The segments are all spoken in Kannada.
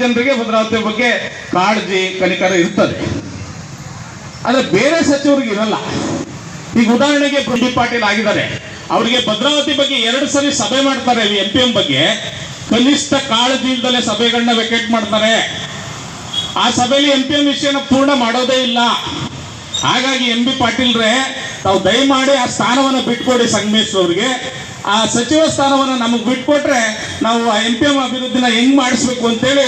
ಜನರಿಗೆ ಭದ್ರಾವತಿ ಬಗ್ಗೆ ಕಾಳಜಿ ಕನಿಕರ ಇರ್ತದೆ. ಆದ್ರೆ ಬೇರೆ ಸಚಿವರಿಗೆ ಇರಲ್ಲ. ಈಗ ಉದಾಹರಣೆಗೆ ಬಿ ಪಾಟೀಲ್ ಆಗಿದ್ದಾರೆ. ಅವರಿಗೆ ಭದ್ರಾವತಿ ಬಗ್ಗೆ ಎರಡು ಸರಿ ಸಭೆ ಮಾಡ್ತಾರೆ ಎಂ ಪಿ ಎಂ ಬಗ್ಗೆ. ಕನಿಷ್ಠ ಕಾಳಜಿ ಇಲ್ದಲೆ ಸಭೆಗಳನ್ನ ವೆಕೇಟ್ ಮಾಡ್ತಾರೆ. ಆ ಸಭೆಯಲ್ಲಿ ಎಂ ಪಿ ಎಂ ವಿಷಯನ ಪೂರ್ಣ ಮಾಡೋದೇ ಇಲ್ಲ. ಹಾಗಾಗಿ ಎಂ ಬಿ ಪಾಟೀಲ್ರೆ, ತಾವು ದಯಮಾಡಿ ಆ ಸ್ಥಾನವನ್ನು ಬಿಟ್ಕೊಡಿ ಸಂಗಮೇಶ್ ಅವ್ರಿಗೆ. ಆ ಸಚಿವ ಸ್ಥಾನವನ್ನು ನಮಗೆ ಬಿಟ್ಕೊಟ್ರೆ ನಾವು ಆ ಎಂ ಪಿ ಎಂ ಅಭಿವೃದ್ಧಿನ ಹೆಂಗ್ ಮಾಡಿಸ್ಬೇಕು ಅಂತೇಳಿ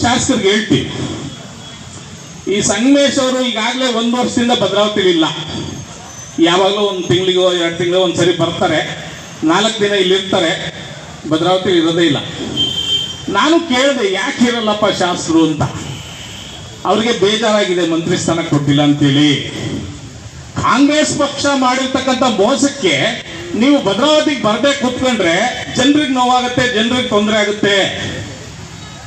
ಶಾಸಕರಿಗೆ ಹೇಳ್ತಿ. ಈ ಸಂಗಮೇಶ್ ಅವರು ಈಗಾಗಲೇ ಒಂದು ವರ್ಷದಿಂದ ಭದ್ರಾವತಿಲಿಲ್ಲ ಯಾವಾಗಲೂ ಒಂದು ತಿಂಗಳಿಗೋ, ಎರಡು ತಿಂಗಳಿಗೋ ಒಂದು ಸರಿ ಬರ್ತಾರೆ. ನಾಲ್ಕು ದಿನ ಇಲ್ಲಿರ್ತಾರೆ. ಭದ್ರಾವತಿ ಇರೋದೇ ಇಲ್ಲ. ನಾನು ಕೇಳಿದೆ, ಯಾಕೆ ಇರಲ್ಲಪ್ಪ ಶಾಸ್ತ್ರು ಅಂತ. ಅವ್ರಿಗೆ ಬೇಜಾರಾಗಿದೆ, ಮಂತ್ರಿ ಸ್ಥಾನ ಕೊಟ್ಟಿಲ್ಲ ಅಂತೇಳಿ. ಕಾಂಗ್ರೆಸ್ ಪಕ್ಷ ಮಾಡಿರ್ತಕ್ಕಂಥ ಮೋಸಕ್ಕೆ ನೀವು ಭದ್ರಾವತಿಗೆ ಬರದೆ ಕೂತ್ಕೊಂಡ್ರೆ, ಜನರಿಗೆ ನೋವಾಗುತ್ತೆ, ಜನರಿಗೆ ತೊಂದರೆ ಆಗುತ್ತೆ.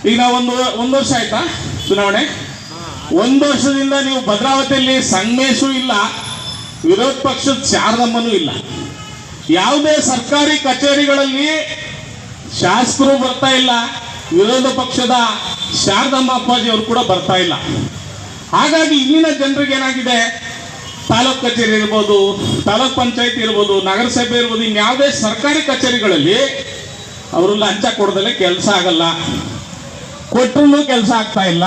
ಈಗ ನಾವು ಒಂದು ಒಂದು ವರ್ಷ ಆಯ್ತಾ ಚುನಾವಣೆ? ಒಂದು ವರ್ಷದಿಂದ ನೀವು ಭದ್ರಾವತಿಯಲ್ಲಿ ಸಂಗಮೇಶು ಇಲ್ಲ, ವಿರೋಧ ಪಕ್ಷದ ಶಾರದಮ್ಮನೂ ಇಲ್ಲ. ಯಾವುದೇ ಸರ್ಕಾರಿ ಕಚೇರಿಗಳಲ್ಲಿ ಶಾಸಕರು ಬರ್ತಾ ಇಲ್ಲ, ವಿರೋಧ ಪಕ್ಷದ ಶಾರದಮ್ಮ ಅಪ್ಪಾಜಿ ಅವರು ಕೂಡ ಬರ್ತಾ ಇಲ್ಲ. ಹಾಗಾಗಿ ಇಲ್ಲಿನ ಜನರಿಗೆ ಏನಾಗಿದೆ? ತಾಲೂಕ್ ಕಚೇರಿ ಇರ್ಬೋದು, ತಾಲೂಕ್ ಪಂಚಾಯತ್ ಇರ್ಬೋದು, ನಗರಸಭೆ ಇರ್ಬೋದು, ಇನ್ಯಾವುದೇ ಸರ್ಕಾರಿ ಕಚೇರಿಗಳಲ್ಲಿ ಅವರು ಲಂಚ ಕೊಡದಲ್ಲೇ ಕೆಲಸ ಆಗಲ್ಲ. ಕೊಟ್ಟರು ಕೆಲಸ ಆಗ್ತಾ ಇಲ್ಲ.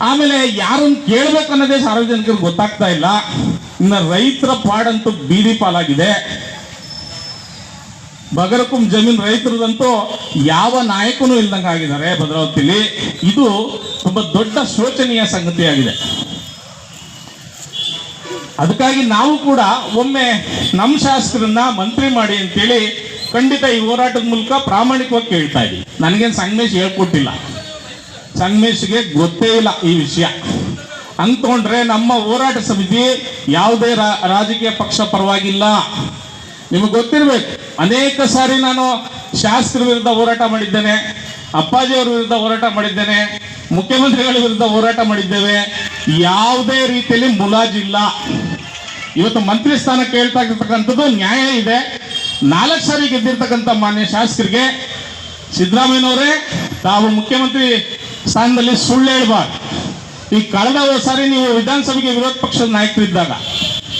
ಆಮೇಲೆ ಯಾರನ್ನು ಕೇಳಬೇಕು ಅನ್ನೋದೇ ಸಾರ್ವಜನಿಕರಿಗೆ ಗೊತ್ತಾಗ್ತಾ ಇಲ್ಲ. ಇನ್ನು ರೈತರ ಪಾಡಂತೂ ಬೀದಿ ಪಾಲಾಗಿದೆ. ಬಗರಕುಂ ಜಮೀನ್ ರೈತರದಂತೂ ಯಾವ ನಾಯಕನೂ ಇಲ್ದಂಗೆ ಆಗಿದ್ದಾರೆ ಭದ್ರಾವತಿಲಿ. ಇದು ತುಂಬಾ ದೊಡ್ಡ ಶೋಚನೀಯ ಸಂಗತಿಯಾಗಿದೆ. ಅದಕ್ಕಾಗಿ ನಾವು ಕೂಡ ಒಮ್ಮೆ ನಮ್ಮ ಶಾಸಕರನ್ನ ಮಂತ್ರಿ ಮಾಡಿ ಅಂತೇಳಿ ಖಂಡಿತ ಈ ಹೋರಾಟದ ಮೂಲಕ ಪ್ರಾಮಾಣಿಕವಾಗಿ ಕೇಳ್ತಾ ಇದ್ದೀವಿ ನನಗೇನು ಸಂಗಮೇಶ್ ಹೇಳ್ಕೊಟ್ಟಿಲ್ಲ. ಸಂಗಮೇಶ್ಗೆ ಗೊತ್ತೇ ಇಲ್ಲ ಈ ವಿಷಯ. ಅಂದ್ಕೊಂಡ್ರೆ ನಮ್ಮ ಹೋರಾಟ ಸಮಿತಿ ಯಾವುದೇ ರಾಜಕೀಯ ಪಕ್ಷ ಪರವಾಗಿಲ್ಲ. ನಿಮಗೆ ಗೊತ್ತಿರಬೇಕು, ಅನೇಕ ಸಾರಿ ನಾನು ಶಾಸಕರ ವಿರುದ್ಧ ಹೋರಾಟ ಮಾಡಿದ್ದೇನೆ ಅಪ್ಪಾಜಿ ಅವರ ವಿರುದ್ಧ ಹೋರಾಟ ಮಾಡಿದ್ದೇನೆ, ಮುಖ್ಯಮಂತ್ರಿಗಳ ವಿರುದ್ಧ ಹೋರಾಟ ಮಾಡಿದ್ದೇವೆ. ಯಾವುದೇ ರೀತಿಯಲ್ಲಿ ಮುಲಾಜಿಲ್ಲ. ಇವತ್ತು ಮಂತ್ರಿ ಸ್ಥಾನ ಕೇಳ್ತಾ ಇರ್ತಕ್ಕಂಥದ್ದು ನ್ಯಾಯ ಇದೆ. ನಾಲ್ಕು ಸಾರಿ ಗೆದ್ದಿರ್ತಕ್ಕಂಥ ಮಾನ್ಯ ಶಾಸಕರಿಗೆ ಸಿದ್ದರಾಮಯ್ಯನವರೇ, ತಾವು ಮುಖ್ಯಮಂತ್ರಿ ಸ್ಥಾನದಲ್ಲಿ ಸುಳ್ಳು ಹೇಳ್ಬಾರ್ದು. ಈ ಕಳೆದ ಸಾರಿ ನೀವು ವಿಧಾನಸಭೆಗೆ ವಿರೋಧ ಪಕ್ಷದ ನಾಯಕರಿದ್ದಾಗ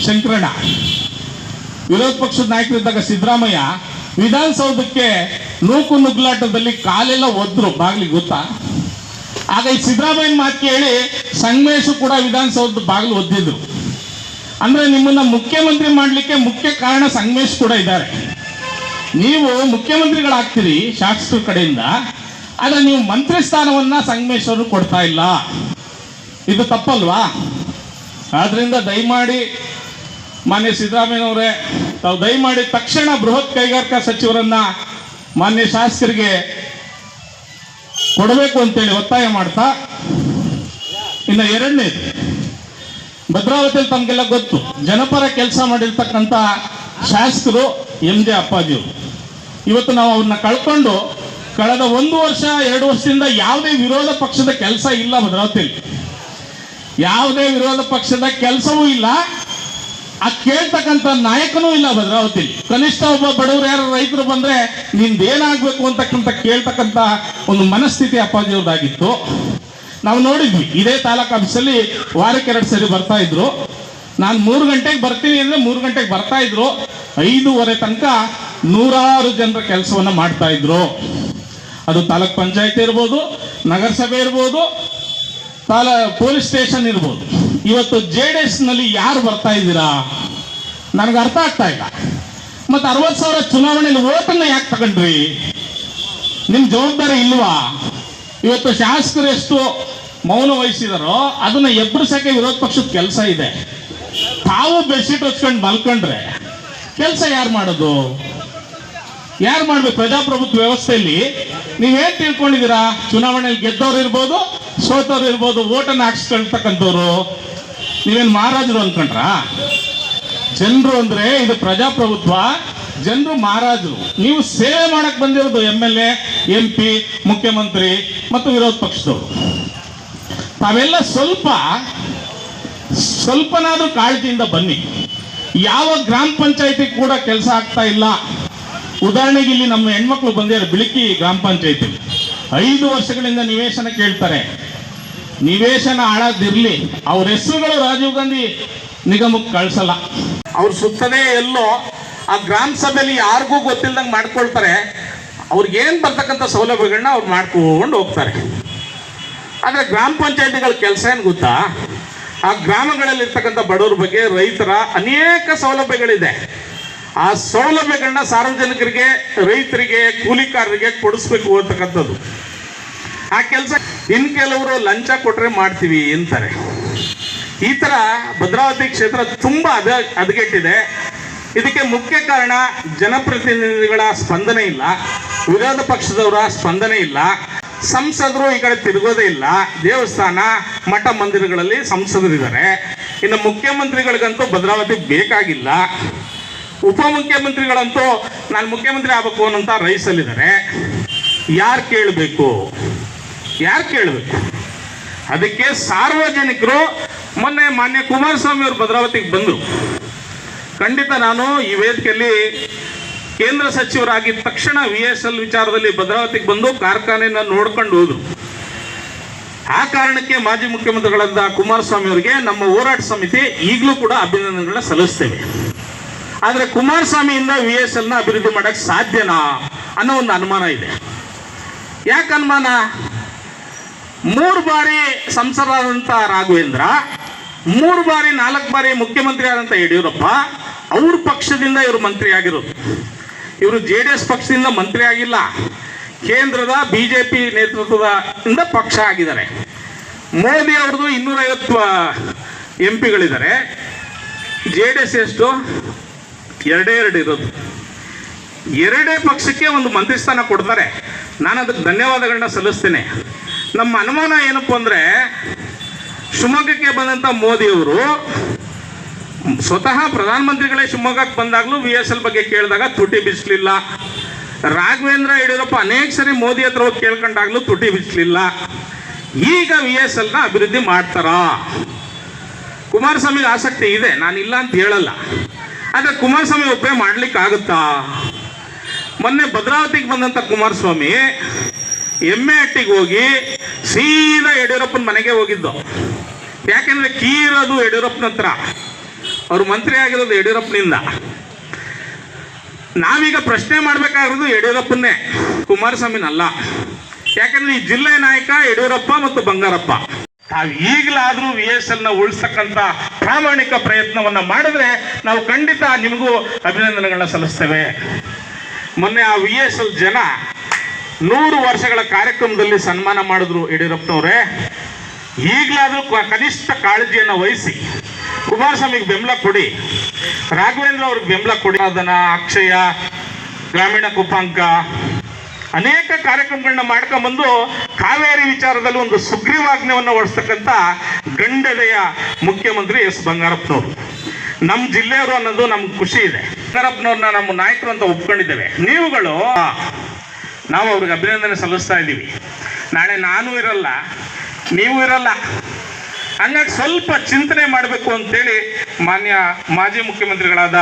ಶಂಕರಣ ವಿರೋಧ ಪಕ್ಷದ ನಾಯಕರಿದ್ದಾಗ ಸಿದ್ದರಾಮಯ್ಯ, ವಿಧಾನಸೌಧಕ್ಕೆ ನೂಕು ನುಗ್ಲಾಟದಲ್ಲಿ ಕಾಲೆಲ್ಲ ಒದ್ರು, ಬಾಗಿಲಿಗೆ ಗೊತ್ತಾ? ಆಗ ಈ ಸಿದ್ದರಾಮಯ್ಯನ ಮಾತು ಕೇಳಿ ಸಂಗಮೇಶು ಕೂಡ ವಿಧಾನಸೌಧದ ಬಾಗಿಲು ಒದ್ದಿದ್ರು. ಅಂದ್ರೆ ನಿಮ್ಮನ್ನ ಮುಖ್ಯಮಂತ್ರಿ ಮಾಡಲಿಕ್ಕೆ ಮುಖ್ಯ ಕಾರಣ ಸಂಗಮೇಶ್ ಕೂಡ ಇದ್ದಾರೆ. ನೀವು ಮುಖ್ಯಮಂತ್ರಿಗಳಾಗ್ತೀರಿ ಶಾಸಕರ ಕಡೆಯಿಂದ, ಆದರೆ ನೀವು ಮಂತ್ರಿ ಸ್ಥಾನವನ್ನ ಸಂಗಮೇಶ್ವರು ಕೊಡ್ತಾ ಇಲ್ಲ. ಇದು ತಪ್ಪಲ್ವಾ? ಆದ್ದರಿಂದ ದಯಮಾಡಿ ಮಾನ್ಯ ಸಿದ್ದರಾಮಯ್ಯನವರೇ, ತಾವು ದಯಮಾಡಿ ತಕ್ಷಣ ಬೃಹತ್ ಕೈಗಾರಿಕಾ ಸಚಿವರನ್ನ ಮಾನ್ಯ ಶಾಸಕರಿಗೆ ಕೊಡಬೇಕು ಅಂತೇಳಿ ಒತ್ತಾಯ ಮಾಡ್ತಾ, ಇನ್ನು ಎರಡನೇ ಭದ್ರಾವತಿಯಲ್ಲಿ ತಮಗೆಲ್ಲ ಗೊತ್ತು, ಜನಪರ ಕೆಲಸ ಮಾಡಿರ್ತಕ್ಕಂಥ ಶಾಸಕರು ಎಂ ಜೆ ಅಪ್ಪಾಜಿಯವರು ಇವತ್ತು ನಾವು ಅವ್ರನ್ನ ಕಳ್ಕೊಂಡು ಕಳೆದ ಒಂದು ವರ್ಷ, ಎರಡು ವರ್ಷದಿಂದ ಯಾವುದೇ ವಿರೋಧ ಪಕ್ಷದ ಕೆಲಸ ಇಲ್ಲ ಭದ್ರಾವತಿಯಲ್ಲಿ ಯಾವುದೇ ವಿರೋಧ ಪಕ್ಷದ ಕೆಲಸವೂ ಇಲ್ಲ. ಆ ಕೇಳ್ತಕ್ಕಂಥ ನಾಯಕನೂ ಇಲ್ಲ ಭದ್ರಾವತಿ ಕನಿಷ್ಠ ಒಬ್ಬ ಬಡವರು ಯಾರು ರೈತರು ಬಂದ್ರೆ ನಿಂದೇನಾಗಬೇಕು ಅಂತಕ್ಕಂಥ ಕೇಳ್ತಕ್ಕಂಥ ಒಂದು ಮನಸ್ಥಿತಿ ಅಪ್ಪಾಜಿಯವ್ರದ್ದಾಗಿತ್ತು ನಾವು ನೋಡಿದ್ವಿ, ಇದೇ ತಾಲೂಕು ಆಫೀಸಲ್ಲಿ ವಾರಕ್ಕೆ ಎರಡು ಸರಿ ಬರ್ತಾ ಇದ್ರು. ನಾನು ಮೂರು ಗಂಟೆಗೆ ಬರ್ತೀನಿ ಅಂದ್ರೆ ಮೂರು ಗಂಟೆಗೆ ಬರ್ತಾ ಇದ್ರು. ಐದೂವರೆ ತನಕ ನೂರಾರು ಜನರ ಕೆಲಸವನ್ನು ಮಾಡ್ತಾ ಇದ್ರು. ಅದು ತಾಲೂಕ್ ಪಂಚಾಯತ್ ಇರ್ಬೋದು, ನಗರಸಭೆ ಇರ್ಬೋದು, ತಾಲ ಪೊಲೀಸ್ ಸ್ಟೇಷನ್ ಇರ್ಬೋದು. ಇವತ್ತು ಜೆ ಡಿ ಎಸ್ನಲ್ಲಿ ಯಾರು ಬರ್ತಾ ಇದ್ದೀರಾ? ನನಗೆ ಅರ್ಥ ಆಗ್ತಾ ಇಲ್ಲ. ಮತ್ತೆ ಅರವತ್ತು ಸಾವಿರ ಚುನಾವಣೆಯಲ್ಲಿ ಓಟನ್ನು ಯಾಕೆ ತಗೊಂಡ್ರಿ? ನಿಮ್ಮ ಜವಾಬ್ದಾರಿ ಇಲ್ವಾ? ಇವತ್ತು ಶಾಸಕರು ಎಷ್ಟು ಮೌನ ವಹಿಸಿದಾರೋ, ಅದನ್ನ ಎಬ್ಬರಿಸಕ್ಕೆ ವಿರೋಧ ಪಕ್ಷದ ಕೆಲಸ ಇದೆ. ತಾವು ಬೆಡ್ಶೀಟ್ ಹಚ್ಕೊಂಡು ಮಲ್ಕೊಂಡ್ರೆ ಕೆಲಸ ಯಾರು ಮಾಡೋದು? ಯಾರು ಮಾಡ್ಬೇಕು? ಪ್ರಜಾಪ್ರಭುತ್ವ ವ್ಯವಸ್ಥೆಯಲ್ಲಿ ನೀವೇನ್ ತಿಳ್ಕೊಂಡಿದ್ದೀರಾ? ಚುನಾವಣೆಯಲ್ಲಿ ಗೆದ್ದವ್ರು ಇರ್ಬೋದು, ಸೋತವ್ರು ಇರ್ಬೋದು ಓಟನ್ನು ಹಾಕ್ಸ್ಕೊಳ್ತಕ್ಕಂಥವ್ರು ನೀವೇನ್ ಮಹಾರಾಜರು ಅನ್ಕೊಂಡ್ರಾ? ಜನರು ಅಂದ್ರೆ ಇದು ಪ್ರಜಾಪ್ರಭುತ್ವ. ಜನರು ಮಹಾರಾಜರು. ನೀವು ಸೇವೆ ಮಾಡಕ್ ಬಂದಿರೋದು M L A, M P, ಮುಖ್ಯಮಂತ್ರಿ ಮತ್ತು ವಿರೋಧ ಪಕ್ಷದವರು. ತಾವೆಲ್ಲ ಸ್ವಲ್ಪ, ಸ್ವಲ್ಪನಾದ್ರೂ ಕಾಳಜಿಯಿಂದ ಬನ್ನಿ. ಯಾವ ಗ್ರಾಮ ಪಂಚಾಯತಿ ಕೂಡ ಕೆಲಸ ಆಗ್ತಾ ಇಲ್ಲ. ಉದಾಹರಣೆಗೆ ಇಲ್ಲಿ ನಮ್ಮ ಹೆಣ್ಮಕ್ಳು ಬಂದಿದ್ದಾರೆ, ಬಿಳಿಕಿ ಗ್ರಾಮ ಪಂಚಾಯತಿ. ಐದು ವರ್ಷಗಳಿಂದ ನಿವೇಶನ ಕೇಳ್ತಾರೆ. ನಿವೇಶನ ಹಾಳಾದಿರ್ಲಿ ಅವ್ರ ಹೆಸರುಗಳು ರಾಜೀವ್ ಗಾಂಧಿ ನಿಗಮಕ್ಕೆ ಕಳ್ಸಲ್ಲ. ಅವ್ರ ಸುತ್ತನೇ ಎಲ್ಲೋ ಆ ಗ್ರಾಮ ಸಭೆಯಲ್ಲಿ ಯಾರಿಗೂ ಗೊತ್ತಿಲ್ಲದಂಗೆ ಮಾಡ್ಕೊಳ್ತಾರೆ. ಅವ್ರಿಗೇನು ಬರ್ತಕ್ಕಂಥ ಸೌಲಭ್ಯಗಳನ್ನ ಅವ್ರು ಮಾಡ್ಕೊಂಡು ಹೋಗ್ತಾರೆ. ಆದರೆ ಗ್ರಾಮ ಪಂಚಾಯತಿಗಳ ಕೆಲಸ ಏನು ಗೊತ್ತಾ? ಆ ಗ್ರಾಮಗಳಲ್ಲಿರ್ತಕ್ಕಂಥ ಬಡವರ ಬಗ್ಗೆ ರೈತರ ಅನೇಕ ಸೌಲಭ್ಯಗಳಿದೆ. ಆ ಸೌಲಭ್ಯಗಳನ್ನ ಸಾರ್ವಜನಿಕರಿಗೆ, ರೈತರಿಗೆ, ಕೂಲಿಕಾರರಿಗೆ ಕೊಡಿಸ್ಬೇಕು ಅಂತಕ್ಕಂಥದ್ದು. ಆ ಕೆಲಸ ಇನ್ ಕೆಲವರು ಲಂಚ ಕೊಟ್ರೆ ಮಾಡ್ತೀವಿ ಅಂತಾರೆ. ಈ ತರ ಭದ್ರಾವತಿ ಕ್ಷೇತ್ರ ತುಂಬಾ ಅದ, ಹದಗೆಟ್ಟಿದೆ. ಇದಕ್ಕೆ ಮುಖ್ಯ ಕಾರಣ ಜನಪ್ರತಿನಿಧಿಗಳ ಸ್ಪಂದನೆ ಇಲ್ಲ. ವಿರೋಧ ಪಕ್ಷದವರ ಸ್ಪಂದನೆ ಇಲ್ಲ. ಸಂಸದರು ಈ ಕಡೆ ತಿರುಗೋದೇ ಇಲ್ಲ. ದೇವಸ್ಥಾನ, ಮಠ ಮಂದಿರಗಳಲ್ಲಿ ಸಂಸದರಿದ್ದಾರೆ ಇನ್ನು ಮುಖ್ಯಮಂತ್ರಿಗಳಿಗಂತೂ ಭದ್ರಾವತಿ ಬೇಕಾಗಿಲ್ಲ. ಉಪಮುಖ್ಯಮಂತ್ರಿಗಳಂತೂ ನಾನು ಮುಖ್ಯಮಂತ್ರಿ ಆಗಬೇಕು ಅನ್ನೋಂಥ ರೈಸಲ್ಲಿದ್ದಾರೆ. ಯಾರು ಕೇಳಬೇಕು? ಯಾರು ಕೇಳಬೇಕು? ಅದಕ್ಕೆ ಸಾರ್ವಜನಿಕರು, ಮೊನ್ನೆ ಮಾನ್ಯ ಕುಮಾರಸ್ವಾಮಿ ಅವರು ಭದ್ರಾವತಿಗೆ ಬಂದರು. ಖಂಡಿತ ನಾನು ಈ ವೇದಿಕೆಯಲ್ಲಿ ಕೇಂದ್ರ ಸಚಿವರಾಗಿದ್ದ ತಕ್ಷಣ ವಿ ಎಸ್ ಎಲ್ ವಿಚಾರದಲ್ಲಿ ಭದ್ರಾವತಿಗೆ ಬಂದು ಕಾರ್ಖಾನೆಯನ್ನು ನೋಡ್ಕೊಂಡು ಹೋದ್ರು. ಆ ಕಾರಣಕ್ಕೆ ಮಾಜಿ ಮುಖ್ಯಮಂತ್ರಿಗಳಾದ ಕುಮಾರಸ್ವಾಮಿ ಅವರಿಗೆ ನಮ್ಮ ಹೋರಾಟ ಸಮಿತಿ ಈಗಲೂ ಕೂಡ ಅಭಿನಂದನೆಗಳನ್ನ ಸಲ್ಲಿಸ್ತೇವೆ. ಆದರೆ ಕುಮಾರಸ್ವಾಮಿಯಿಂದ ವಿ ಎಸ್ ಎಲ್ನ ಅಭಿವೃದ್ಧಿ ಮಾಡಕ್ಕೆ ಸಾಧ್ಯನಾ ಅನ್ನೋ ಒಂದು ಅನುಮಾನ ಇದೆ. ಯಾಕೆ ಅನುಮಾನ? ಮೂರು ಬಾರಿ ಸಂಸದರಾದಂಥ ರಾಘವೇಂದ್ರ, ಮೂರು ಬಾರಿ ನಾಲ್ಕು ಬಾರಿ ಮುಖ್ಯಮಂತ್ರಿ ಆದಂಥ ಯಡಿಯೂರಪ್ಪ, ಅವ್ರ ಪಕ್ಷದಿಂದ ಇವರು ಮಂತ್ರಿ ಆಗಿರೋದು ಇವರು ಜೆ ಡಿ ಎಸ್ ಪಕ್ಷದಿಂದ ಮಂತ್ರಿ ಆಗಿಲ್ಲ. ಕೇಂದ್ರದ ಬಿ ಜೆ ಪಿ ನೇತೃತ್ವದ ಇಂದ ಪಕ್ಷ ಆಗಿದ್ದಾರೆ. ಮೋದಿ ಅವ್ರದ್ದು ಇನ್ನೂರೈವತ್ತು ಎಂ ಪಿಗಳಿದ್ದಾರೆ. ಜೆ ಡಿ ಎಸ್ ಎಷ್ಟು? ಎರಡೇ ಎರಡು ಇರೋದು. ಎರಡೇ ಪಕ್ಷಕ್ಕೆ ಒಂದು ಮಂತ್ರಿ ಸ್ಥಾನ ಕೊಡ್ತಾರೆ. ನಾನು ಅದಕ್ಕೆ ಧನ್ಯವಾದಗಳನ್ನ ಸಲ್ಲಿಸ್ತೇನೆ. ನಮ್ಮ ಅನುಮಾನ ಏನಪ್ಪ ಅಂದರೆ, ಶಿವಮೊಗ್ಗಕ್ಕೆ ಬಂದಂಥ ಮೋದಿಯವರು ಸ್ವತಃ ಪ್ರಧಾನಮಂತ್ರಿಗಳೇ ಶಿವಮೊಗ್ಗಕ್ಕೆ ಬಂದಾಗಲೂ ವಿ ಎಸ್ ಎಲ್ ಬಗ್ಗೆ ಕೇಳಿದಾಗ ತುಟಿ ಬಿಸಿಲಿಲ್ಲ. ರಾಘವೇಂದ್ರ ಯಡಿಯೂರಪ್ಪ ಅನೇಕ ಸರಿ ಮೋದಿ ಹತ್ರ ಹೋಗಿ ಕೇಳ್ಕೊಂಡಾಗ್ಲೂ ತುಟಿ ಬಿಸಿಲಿಲ್ಲ. ಈಗ ವಿ ಎಸ್ ಎಲ್ನ ಅಭಿವೃದ್ಧಿ ಮಾಡ್ತಾರಾ. ಕುಮಾರಸ್ವಾಮಿಗೆ ಆಸಕ್ತಿ ಇದೆ ನಾನು ಇಲ್ಲ ಅಂತ ಹೇಳಲ್ಲ. ಆದರೆ ಕುಮಾರಸ್ವಾಮಿ ಒಬ್ಬರೇ ಮಾಡ್ಲಿಕ್ಕೆ ಆಗುತ್ತಾ ಮೊನ್ನೆ ಭದ್ರಾವತಿಗೆ ಬಂದಂಥ ಕುಮಾರಸ್ವಾಮಿ ಎಮ್ಮೆ ಹಟ್ಟಿಗೆ ಹೋಗಿ ಸೀದಾ ಯಡಿಯೂರಪ್ಪನ ಮನೆಗೆ ಹೋಗಿದ್ದು. ಯಾಕೆಂದರೆ ಕೀರೋದು ಯಡಿಯೂರಪ್ಪನ ಹತ್ರ. ಅವ್ರು ಮಂತ್ರಿ ಆಗಿರೋದು ಯಡಿಯೂರಪ್ಪನಿಂದ. ನಾವೀಗ ಪ್ರಶ್ನೆ ಮಾಡಬೇಕಾಗಿರೋದು ಯಡಿಯೂರಪ್ಪನ್ನೇ. ಕುಮಾರಸ್ವಾಮಿನಲ್ಲ ಯಾಕಂದ್ರೆ ಈ ಜಿಲ್ಲೆ ನಾಯಕ ಯಡಿಯೂರಪ್ಪ ಮತ್ತು ಬಂಗಾರಪ್ಪ. ನಾವು ಈಗಲಾದರೂ ವಿ ಎಸ್ ಎಲ್ನ ಉಳಿಸ್ತಕ್ಕಂಥ ಪ್ರಾಮಾಣಿಕ ಪ್ರಯತ್ನವನ್ನ ಮಾಡಿದ್ರೆ ನಾವು ಖಂಡಿತ ನಿಮಗೂ ಅಭಿನಂದನೆಗಳನ್ನ ಸಲ್ಲಿಸ್ತೇವೆ. ಮೊನ್ನೆ ಆ ವಿ ಎಸ್ ಎಲ್ ಜನ ನೂರು ವರ್ಷಗಳ ಕಾರ್ಯಕ್ರಮದಲ್ಲಿ ಸನ್ಮಾನ ಮಾಡಿದ್ರು ಯಡಿಯೂರಪ್ಪನವರೇ. ಈಗಲಾದರೂ ಕನಿಷ್ಠ ಕಾಳಜಿಯನ್ನು ವಹಿಸಿ ಕುಮಾರಸ್ವಾಮಿಗೆ ಬೆಂಬಲ ಕೊಡಿ. ರಾಘವೇಂದ್ರ ಅವ್ರಿಗೆ ಬೆಂಬಲ ಕೊಡಿ. ಅದನ್ನ ಅಕ್ಷಯ, ಗ್ರಾಮೀಣ ಕುಪಾಂಕ ಅನೇಕ ಕಾರ್ಯಕ್ರಮಗಳನ್ನ ಮಾಡ್ಕೊಂಬಂದು ಕಾವೇರಿ ವಿಚಾರದಲ್ಲಿ ಒಂದು ಸುಗ್ರೀವಾಜ್ಞೆಯನ್ನು ಹೊಡಿಸ್ತಕ್ಕಂಥ ಗಂಡದೆಯ ಮುಖ್ಯಮಂತ್ರಿ ಎಸ್ ಬಂಗಾರಪ್ಪನವರು. ನಮ್ಮ ಜಿಲ್ಲೆಯವರು ಅನ್ನೋದು ನಮ್ಗೆ ಖುಷಿ ಇದೆ. ಬಂಗಾರಪ್ಪನವ್ರನ್ನ ನಮ್ಮ ನಾಯಕರು ಅಂತ ಒಪ್ಕೊಂಡಿದ್ದೇವೆ. ನೀವುಗಳು ನಾವು ಅವ್ರಿಗೆ ಅಭಿನಂದನೆ ಸಲ್ಲಿಸ್ತಾ ಇದ್ದೀವಿ ನಾಳೆ ನಾನು ಇರಲ್ಲ, ನೀವು ಇರಲ್ಲ. ಹಂಗಾಗಿ ಸ್ವಲ್ಪ ಚಿಂತನೆ ಮಾಡಬೇಕು ಅಂತೇಳಿ ಮಾನ್ಯ ಮಾಜಿ ಮುಖ್ಯಮಂತ್ರಿಗಳಾದ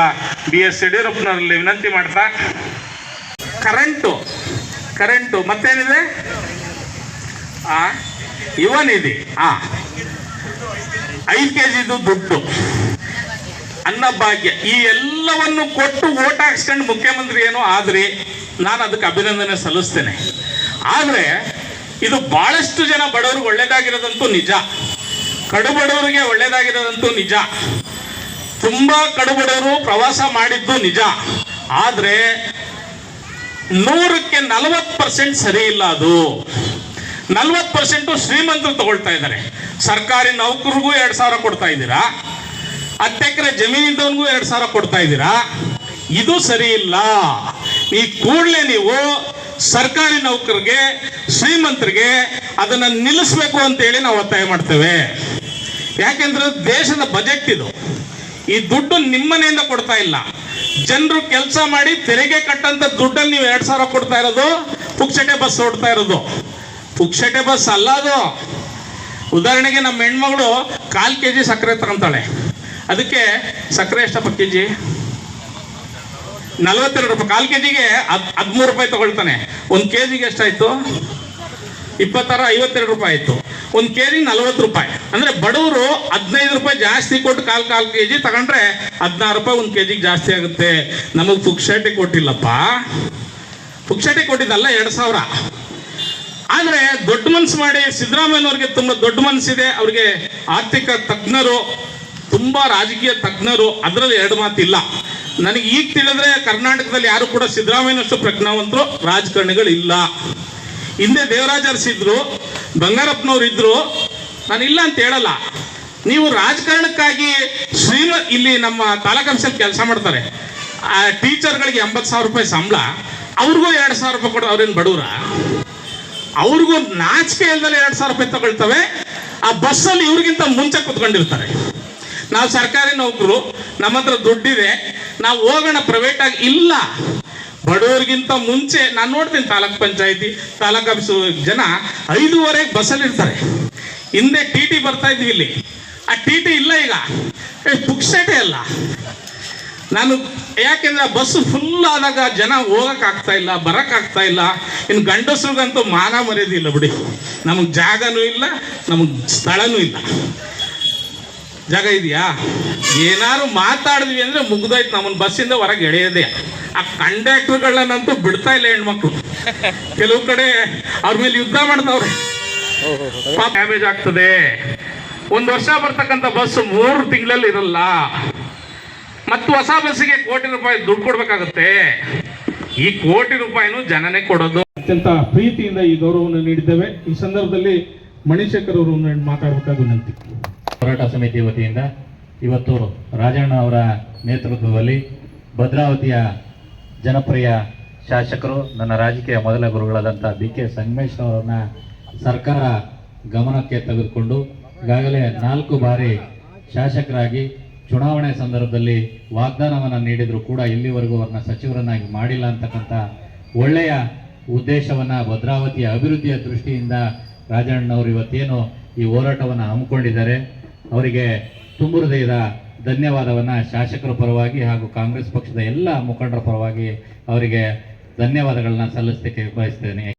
ಬಿ ಎಸ್ ಯಡಿಯೂರಪ್ಪನವರಲ್ಲಿ ವಿನಂತಿ ಮಾಡ್ತಾ, ಕರೆಂಟು ಕರೆಂಟು, ಮತ್ತೇನಿದೆ? ಆ, ಯುವ ನಿಧಿ, ಆ. ಐದು ಕೆ ಜಿದು ದುಡ್ಡು ಅನ್ನಭಾಗ್ಯ ಈ ಎಲ್ಲವನ್ನು ಕೊಟ್ಟು ಓಟ್ ಹಾಕ್ಸ್ಕೊಂಡು ಮುಖ್ಯಮಂತ್ರಿ ಏನೋ ಆದ್ರಿ ನಾನು ಅದಕ್ಕೆ ಅಭಿನಂದನೆ ಸಲ್ಲಿಸ್ತೇನೆ. ಆದರೆ ಇದು ಬಹಳಷ್ಟು ಜನ ಬಡವರಿಗೆ ಒಳ್ಳೇದಾಗಿರೋದಂತೂ ನಿಜ. ಕಡು ಬಡವರಿಗೆ ಒಳ್ಳೇದಾಗಿರೋದಂತೂ ನಿಜ. ತುಂಬಾ ಕಡುಬಡವರು ಪ್ರವಾಸ ಮಾಡಿದ್ದು ನಿಜ. ಆದರೆ ನೂರಕ್ಕೆ ನಲವತ್ತು ಪರ್ಸೆಂಟ್ ಸರಿ ಇಲ್ಲ ಅದು. ನಲ್ವತ್ತು ಪರ್ಸೆಂಟು ಶ್ರೀಮಂತರು ತಗೊಳ್ತಾ ಇದ್ದಾರೆ. ಸರ್ಕಾರಿ ನೌಕರಿಗೂ ಎರಡು ಸಾವಿರ ಕೊಡ್ತಾ ಇದ್ದೀರಾ? ಎಕರೆ ಜಮೀನಿದ್ದವನಿಗೂ ಎರಡು ಸಾವಿರ ಕೊಡ್ತಾ ಇದ್ದೀರಾ? ಇದು ಸರಿ ಇಲ್ಲ. ಈ ಕೂಡಲೇ ನೀವು ಸರ್ಕಾರಿ ನೌಕರಿಗೆ, ಶ್ರೀಮಂತರಿಗೆ ಅದನ್ನ ನಿಲ್ಲಿಸ್ಬೇಕು ಅಂತೇಳಿ ನಾವು ಒತ್ತಾಯ ಮಾಡ್ತೇವೆ. ಯಾಕೆಂದ್ರೆ ದೇಶದ ಬಜೆಟ್ ಇದು. ಈ ದುಡ್ಡು ನಿಮ್ಮನೆಯಿಂದ ಕೊಡ್ತಾ ಇಲ್ಲ. ಜನರು ಕೆಲಸ ಮಾಡಿ ತೆರಿಗೆ ಕಟ್ಟಂತ ದುಡ್ಡನ್ನು ನೀವು ಎರಡ್ ಸಾವಿರ ಕೊಡ್ತಾ ಇರೋದು, ಪುಕ್ಷಟೆ ಬಸ್ ಓಡ್ತಾ ಇರೋದು. ಪುಕ್ಷಟೆ ಬಸ್ ಅಲ್ಲ ಅದು. ಉದಾಹರಣೆಗೆ ನಮ್ಮ ಹೆಣ್ಮಗಳು ಕಾಲು ಕೆ ಜಿ ಸಕ್ಕರೆ ತಗೊಂತಾಳೆ. ಅದಕ್ಕೆ ಸಕ್ಕರೆ ಎಷ್ಟಪ್ಪ ಕೆ ಜಿ ನಲ್ವತ್ತೆರಡು ರೂಪಾಯಿ. ಕಾಲು ಕೆ ಜಿಗೆ ಹದ್ ಹದಿಮೂರು ರೂಪಾಯಿ ತಗೊಳ್ತಾನೆ. ಒಂದು ಕೆ ಜಿಗೆ ಎಷ್ಟಾಯ್ತು? ಇಪ್ಪತ್ತಾರು ಐವತ್ತೆರಡು ರೂಪಾಯಿ ಆಯಿತು. ಒಂದು ಕೆ ಜಿ ನಲ್ವತ್ತು ರೂಪಾಯಿ. ಅಂದರೆ ಬಡವರು ಹದಿನೈದು ರೂಪಾಯಿ ಜಾಸ್ತಿ ಕೊಟ್ಟು ಕಾಲು ಕಾಲು ಕೆ ಜಿ ತಗೊಂಡ್ರೆ ಹದಿನಾರು ರೂಪಾಯಿ ಒಂದು ಕೆ ಜಿಗೆ ಜಾಸ್ತಿ ಆಗುತ್ತೆ. ನಮಗೆ ಪುಕ್ಷಟೆ ಕೊಟ್ಟಿಲ್ಲಪ್ಪ. ಪುಕ್ಷಟೆ ಕೊಟ್ಟಿದ್ದಲ್ಲ ಎರಡು ಸಾವಿರ. ಆದರೆ ದೊಡ್ಡ ಮನಸ್ಸು ಮಾಡಿ ಸಿದ್ದರಾಮಯ್ಯನವ್ರಿಗೆ ತುಂಬ ದೊಡ್ಡ ಮನಸ್ಸಿದೆ ಅವ್ರಿಗೆ ಆರ್ಥಿಕ ತಜ್ಞರು, ತುಂಬ ರಾಜಕೀಯ ತಜ್ಞರು, ಅದರಲ್ಲಿ ಎರಡು ಮಾತಿಲ್ಲ. ನನಗೆ ಈಗ ತಿಳಿದ್ರೆ ಕರ್ನಾಟಕದಲ್ಲಿ ಯಾರು ಕೂಡ ಸಿದ್ದರಾಮಯ್ಯನಷ್ಟು ಪ್ರಜ್ಞಾವಂತರು ರಾಜಕಾರಣಿಗಳು ಇಲ್ಲ ಹಿಂದೆ ದೇವರಾಜರ್ಸ್ ಅರಸಿದ್ರು ಬಂಗಾರಪ್ಪನವ್ರು ಇದ್ರು. ನಾನು ಇಲ್ಲ ಅಂತ ಹೇಳಲ್ಲ. ನೀವು ರಾಜಕಾರಣಕ್ಕಾಗಿ ಶ್ರೀಮ ಇಲ್ಲಿ ನಮ್ಮ ತಾಲೂಕಂಶಲ್ಲಿ ಕೆಲಸ ಮಾಡ್ತಾರೆ. ಆ ಟೀಚರ್ಗಳಿಗೆ ಎಂಬತ್ತು ಸಾವಿರ ರೂಪಾಯಿ ಸಂಬಳ, ಅವ್ರಿಗೂ ಎರಡು ಸಾವಿರ ರೂಪಾಯಿ ಕೊಡೋ, ಅವ್ರೇನು ಬಡವರ? ಅವ್ರಿಗೂ ನಾಚಿಕೆ ಇಲ್ದಲೆ ಎರಡು ಸಾವಿರ ರೂಪಾಯಿ ತಗೊಳ್ತವೆ. ಆ ಬಸ್ಸಲ್ಲಿ ಇವ್ರಿಗಿಂತ ಮುಂಚೆ ಕುತ್ಕೊಂಡಿರ್ತಾರೆ. ನಾವು ಸರ್ಕಾರಿ ನೌಕರು ನಮ್ಮ ಹತ್ರ ದುಡ್ಡಿದೆ. ನಾವು ಹೋಗೋಣ ಪ್ರೈವೇಟಾಗಿ ಇಲ್ಲ. ಬಡವರಿಗಿಂತ ಮುಂಚೆ, ನಾನು ನೋಡ್ತೀನಿ ತಾಲೂಕ್ ಪಂಚಾಯತಿ, ತಾಲೂಕ್ ಆಫೀಸು ಜನ ಐದೂವರೆಗೆ ಬಸ್ಸಲ್ಲಿ ಇರ್ತಾರೆ. ಹಿಂದೆ ಟಿ ಟಿ ಬರ್ತಾ ಇದ್ವಿ ಇಲ್ಲಿ. ಆ ಟಿ ಟಿ ಇಲ್ಲ ಈಗ. ಪುಕ್ಸಟೆ ಅಲ್ಲ. ನಾನು ಯಾಕೆಂದ್ರೆ ಬಸ್ ಫುಲ್ ಆದಾಗ ಜನ ಹೋಗಕ್ ಆಗ್ತಾ ಇಲ್ಲ, ಬರಕ್ ಆಗ್ತಾ ಇಲ್ಲ. ಇನ್ನು ಗಂಡಸ್ರಿಗಂತೂ ಮಾನ ಮರ್ಯಾದಿಲ್ಲ ಬಿಡಿ. ನಮಗೆ ಜಾಗನೂ ಇಲ್ಲ, ನಮಗೆ ಸ್ಥಳನೂ ಇಲ್ಲ. ಜಾಗ ಇದೆಯಾ? ಏನಾರು ಮಾತಾಡಿದ್ವಿ ಅಂದ್ರೆ ಮುಗ್ದೋಯ್ತು. ನಮ್ಮನ್ನ ಬಸ್ಸಿಂದ ಹೊರಗೆ ಎಳೆಯೋದೇ ಆ ಕಂಡಕ್ಟರ್ಗಳನ್ನಂತೂ ಬಿಡ್ತಾ ಇಲ್ಲ ಹೆಣ್ಮಕ್ಳು. ಕೆಲವು ಕಡೆ ಅವ್ರ ಮೇಲೆ ಯುದ್ಧ ಮಾಡ್ತಾವ್ರೆ ಡ್ಯಾಮೇಜ್ ಆಗ್ತದೆ. ಒಂದು ವರ್ಷ ಬರ್ತಕ್ಕಂಥ ಬಸ್ ಮೂರು ತಿಂಗಳಲ್ಲಿ ಇರಲ್ಲ. ಮತ್ತು ಹೊಸ ಬಸ್ಸಿಗೆ ಕೋಟಿ ರೂಪಾಯಿ ದುಡ್ಡು ಕೊಡ್ಬೇಕಾಗತ್ತೆ. ಈ ಕೋಟಿ ರೂಪಾಯಿನೂ ಜನನೇ ಕೊಡೋದು. ಅತ್ಯಂತ ಪ್ರೀತಿಯಿಂದ ಈ ಗೌರವವನ್ನು ನೀಡಿದ್ದೇವೆ. ಈ ಸಂದರ್ಭದಲ್ಲಿ ಮಣಿಶೇಖರ್ ಅವರು ಮಾತಾಡಬೇಕಾದ ವಿನಂತಿ. ಹೋರಾಟ ಸಮಿತಿ ವತಿಯಿಂದ ಇವತ್ತು ರಾಜಣ್ಣ ಅವರ ನೇತೃತ್ವದಲ್ಲಿ ಭದ್ರಾವತಿಯ ಜನಪ್ರಿಯ ಶಾಸಕರು, ನನ್ನ ರಾಜಕೀಯ ಮೊದಲ ಗುರುಗಳಾದಂಥ ಬಿ ಕೆ ಸಂಗಮೇಶ್ ಅವರನ್ನು ಸರ್ಕಾರ ಗಮನಕ್ಕೆ ತೆಗೆದುಕೊಂಡು ಈಗಾಗಲೇ ನಾಲ್ಕು ಬಾರಿ ಶಾಸಕರಾಗಿ ಚುನಾವಣೆ ಸಂದರ್ಭದಲ್ಲಿ ವಾಗ್ದಾನವನ್ನು ನೀಡಿದರೂ ಕೂಡ ಇಲ್ಲಿವರೆಗೂ ಅವ್ರನ್ನ ಸಚಿವರನ್ನಾಗಿ ಮಾಡಿಲ್ಲ ಅಂತಕ್ಕಂಥ ಒಳ್ಳೆಯ ಉದ್ದೇಶವನ್ನು ಭದ್ರಾವತಿಯ ಅಭಿವೃದ್ಧಿಯ ದೃಷ್ಟಿಯಿಂದ ರಾಜಣ್ಣನವರು ಇವತ್ತೇನು ಈ ಹೋರಾಟವನ್ನು ಹಮ್ಮಿಕೊಂಡಿದ್ದಾರೆ. ಅವರಿಗೆ ತುಂಬು ಹೃದಯದ ಧನ್ಯವಾದವನ್ನ ಶಾಸಕರ ಪರವಾಗಿ ಹಾಗೂ ಕಾಂಗ್ರೆಸ್ ಪಕ್ಷದ ಎಲ್ಲ ಮುಖಂಡರ ಪರವಾಗಿ ಅವರಿಗೆ ಧನ್ಯವಾದಗಳನ್ನ ಸಲ್ಲಿಸಲಿಕ್ಕೆ ಬಯಸ್ತೇನೆ.